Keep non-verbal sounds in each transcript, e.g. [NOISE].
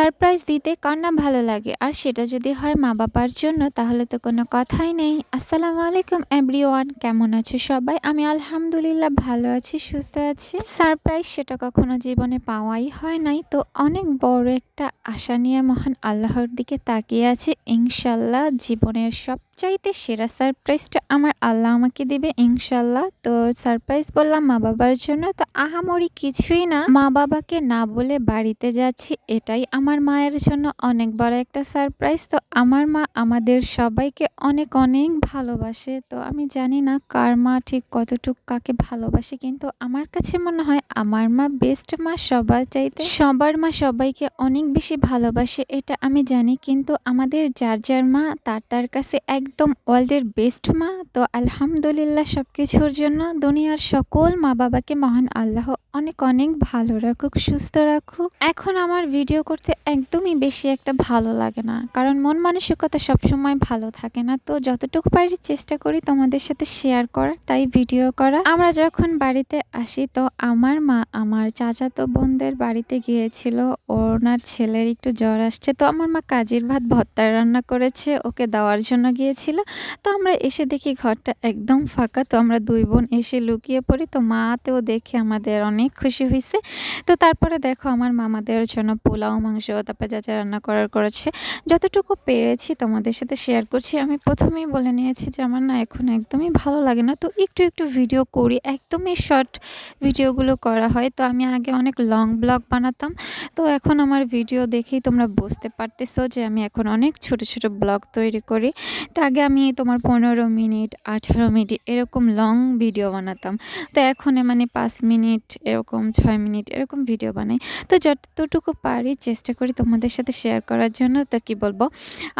Surprise দিতে কার না ভালো লাগে? আর সেটা যদি হয় মা বাবার জন্য, তাহলে তো কোনো কথাই নেই। আসসালামু আলাইকুম এভরি ওয়ান কেমন আছো সবাই? আমি আলহামদুলিল্লাহ ভালো আছি, সুস্থ আছি। সারপ্রাইজ সেটা কখনো জীবনে পাওয়াই হয় নাই। তো অনেক বড় একটা আশা নিয়ে মহান আল্লাহর দিকে তাকিয়ে আছে। ইনশাল্লাহ জীবনের সবচাইতে সেরা সারপ্রাইজটা আমার আল্লাহ আমাকে দেবে ইনশাল্লাহ তো সারপ্রাইজ বললাম মা বাবার জন্য। তো আহামরি কিছুই না, মা বাবাকে না বলে বাড়িতে যাচ্ছি, এটাই আমার মায়ের জন্য অনেক বড় একটা সারপ্রাইজ তো আমার মা আমাদের সবাইকে অনেক অনেক ভালোবাসে। তো আমি জানি না কার মা ঠিক কতটুক কাকে ভালোবাসে, কিন্তু আমার কাছে মনে হয় আমার মা বেস্ট মা সবার চাইতে। সবার মা সবাইকে অনেক বেশি ভালোবাসে, এটা আমি জানি। কিন্তু আমাদের যার যার মা, তার তার কাছে একদম ওয়ার্ল্ডের বেস্ট মা। তো আলহামদুলিল্লাহ সব কিছুর জন্য দুনিয়ার সকল মা বাবাকে মহান আল্লাহ অনেক অনেক ভালো রাখুক, সুস্থ রাখুক। এখন আমার ভিডিও করতে একদমই বেশি একটা ভালো লাগে না। কারণ মন মানসিকতা সবসময় ভালো থাকে না। তো যতটুকু পারি চেষ্টা করি তোমাদের সাথে শেয়ার করার, তাই ভিডিও করা। আমরা যখন বাড়িতে আসি, তো আমার মা, আমার চাচাতো বোনদের বাড়িতে গিয়েছিল। ওনার ছেলের একটু জ্বর আসছে। তো আমার মা কাজের ভাত, ভর্তা রান্না করেছে। ওকে দেওয়ার জন্য গিয়েছিল তো আমরা এসে দেখি ঘরটা একদম ফাঁকা। তো আমরা দুই বোন এসে লুকিয়ে পড়ি। তো মাতেও দেখে আমাদের অনেক খুশি হয়েছে তো তারপরে দেখো আমার মামাদের জন্য পোলাও, মাংস, তারপর যা যা রান্না করার করেছে। যতটুকু পেরেছি তোমাদের সাথে শেয়ার করছি। আমি প্রথমেই বলে নিয়েছি যে আমার না এখন একদমই ভালো লাগে না। তো একটু একটু ভিডিও করি। একদমই শর্ট ভিডিওগুলো করা হয়। তো আমি আগে অনেক লং ব্লগ বানাতাম। তো এখন আমার ভিডিও দেখেই তোমরা বুঝতে পারতেছো যে আমি এখন অনেক ছোট ছোট ব্লগ তৈরি করি। তো আগে আমি তোমার পনেরো মিনিট, আঠেরো মিনিট এরকম লং ভিডিও বানাতাম। তো এখন মানে পাঁচ মিনিট, এরকম ছয় মিনিট এরকম ভিডিও বানাই। তো যতটুকু পারি চেষ্টা করি তোমাদের সাথে শেয়ার করার জন্য। তো কি বলব?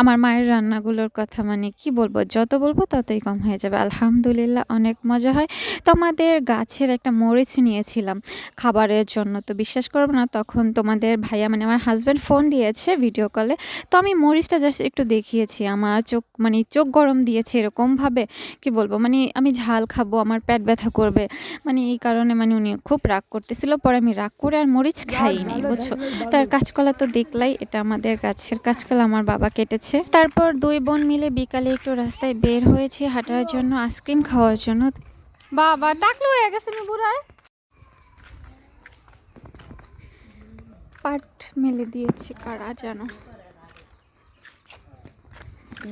আমার মায়ের রান্নাগুলোর কথা মানে কি বলব? যত বলব ততই কম হয়ে যাবে। আলহামদুলিল্লাহ অনেক মজা হয়। তো আমাদের গাছের একটা মরিচ নিয়েছিলাম খাবারের জন্য। তো বিশ্বাস করব না, তখন তোমাদের ভাইয়া মানে আমার হাজব্যান্ড ফোন দিয়েছে ভিডিও কলে তো আমি মরিচটা জাস্ট একটু দেখিয়েছি। আমার চোখ মানে চোখ গরম দিয়েছে এরকমভাবে কি বলব? মানে আমি ঝাল খাব আমার পেট ব্যথা করবে। মানে এই কারণে মানে উনি খুব রাগ করতেছিল পরে আমি রাগ করে আর মরিচ খাইনি বুঝছ? তার কাঁচকলা তো দেখলাই এটা আমাদের গাছের কাঁচকলা আমার বাবা কেটেছে। তারপর দুই বোন মিলে বিকালে একটু রাস্তায় বের হয়েছে হাঁটার জন্য আইসক্রিম খাওয়ার জন্য। বাবা টাকলো হয়ে গেছে নি বুড়ায়। পাট মেলে দিয়েছে কারা জানো?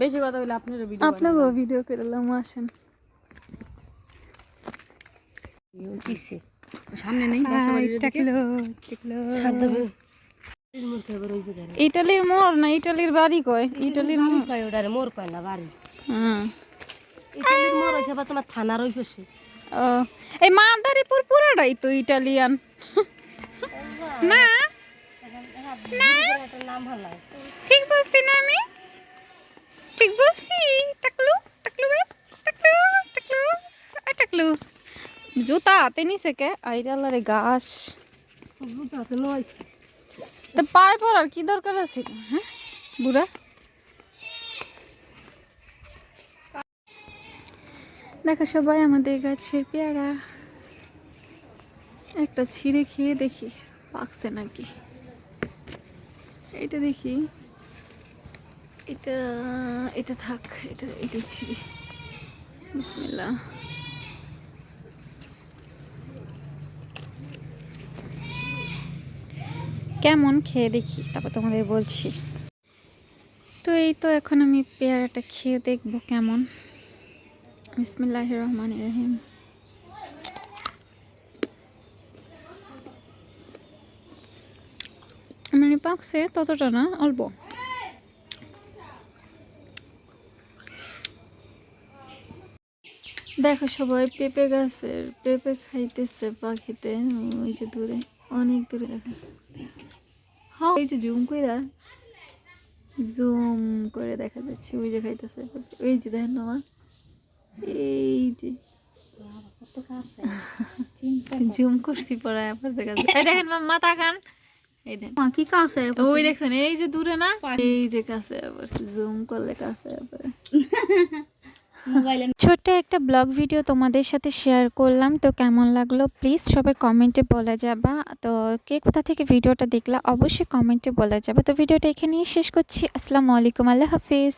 বেশি কথা আপনার ভিডিও আপনাকেও ভিডিও করলাম আসেন। পিছে সামনে নেই ইটালির মোড় না ইটালির বাড়ি কয়? ইটালির মোড়। কয় ওটারে মোর কয় না বাড়ি। হুম ইটালির মোর হয়েছে বা তোমার থানার ওই পাশে ও এই মাদারীপুর পুরোটাই তো ইটালিয়ান। না। ঠিক বলছি না আমি ঠিক বলছি টাকলু টাকলু বে টাকলু টাকলু আ টাকলু জুতা হাতে নিছে কে আইডালারে গাছ বুঝতে নয় তো পায়ে পড়ার কি দরকার আছে? হ্যাঁ বুড়া? দেখো সবাই আমাদের গাছের পেয়ারা। একটা ছিঁড়ে খেয়ে দেখি, পাকছে নাকি? এটা দেখি। এটা এটা থাক, এটা এটা ছিঁড়ি। বিসমিল্লাহ। কেমন খেয়ে দেখি, তারপর তোমাদের বলছি। তো এই তো এখন আমি পেয়ারাটা খেয়ে দেখব কেমন। বিসমিল্লাহ রহমান রহিম। মানে পাকছে ততটা না, অল্প। দেখো সবাই, পেঁপে গাছের, পেঁপে খাইতেছে পাখিতে। ওই যে দূরে, অনেক দূরে দেখো। এই যে জুম কইরা জুম করে দেখা যাচ্ছে ওই যে খাইতেছে ওই যে দেখেন না মা এই যে। [LAUGHS] জুম করছি পরে আবার দেখা যাচ্ছে। এই দেখেন মা মাথা কান এই দেখেন। কি কাছে ওই দেখছেন এই যে দূরে না? এই যে কাছে আবার জুম করলে কাছে আবার। [LAUGHS] ছোট্ট একটা ব্লগ ভিডিও তোমাদের সাথে শেয়ার করলাম, তো কেমন লাগল? প্লিজ সবাই কমেন্টে বলে যাবা। তো কে কোথা থেকে ভিডিওটা দেখলা, অবশ্যই কমেন্টে বলে যাবে। তো ভিডিওটা এখানেই শেষ করছি। আসসালামু আলাইকুম, আল্লাহ হাফিজ।